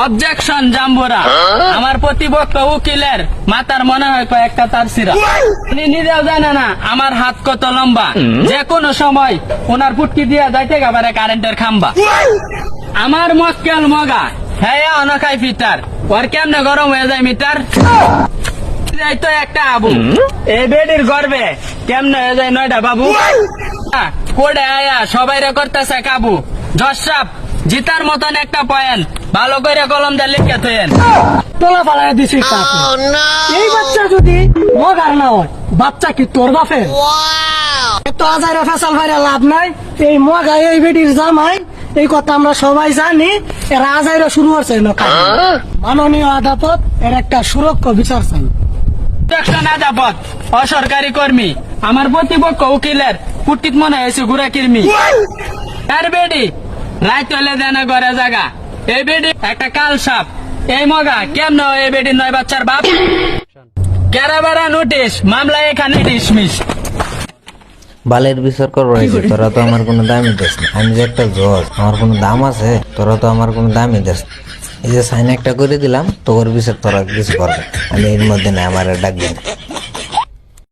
Objection জাম্বুরা আমার প্রতিপক্ষ উকিলের মাতার মনে হয় কয়েকটা তার সিরা। উনি নিজেও জানে না আমার হাত কত লম্বা। যে কোনো সময় ওনার ফুটকি দিয়া যাইতে গাবারে কারেন্টের খাম্বা। আমার মক্কেল মগা। হ্যাঁ অনখাই ফিটার। ওর কেমনে গরম হয়ে যায় মিটার? এই তো একটা আবু। এই বেডির গর্বে কেমনে হয়ে যায় নয়টা বাবু? কোডে আয়া সবাই রে করতেছে কাবু। জসাপ জিতার মতন একটা পয়েন্ট। ভালো করে কলম দিয়ে লিখে থইয়েন। তোলা পালায় দিছি কাকে এই বাচ্চা যদি মগার না হয় বাচ্চা কি তোর বাপের এত হাজার ফেসাল ভাইরা লাভ নাই। এই মগা এই বেটির জামাই এই কথা আমরা সবাই জানি। এরা আজাইরা শুরু হচ্ছে না মাননীয় আদালত এর একটা সুরক্ষ বিচার চাই। প্রোটেকশন আদাপত অসরকারি কর্মী। আমার প্রতিপক্ষ উকিলের পুটিত মনে হয়েছে ঘুরা কির্মি। আর বেডি রাইত হলে দেন ঘরে জাগা। এই একটা কাল সাপ। এই মগা কেমন এই নয় বাচ্চার বাপ? নোটিশ মামলা এখানে ডিসমিস। বালের বিচার করব তোরা তো আমার কোনো দামই দিস না। আমি যে একটা জজ আমার কোনো দাম আছে? তোরা তো আমার কোনো দামই দিস না। এই যে সাইন একটা করে দিলাম তোর বিচার তোরা কিছু করবে আমি এর মধ্যে না আমার ডাকবে না।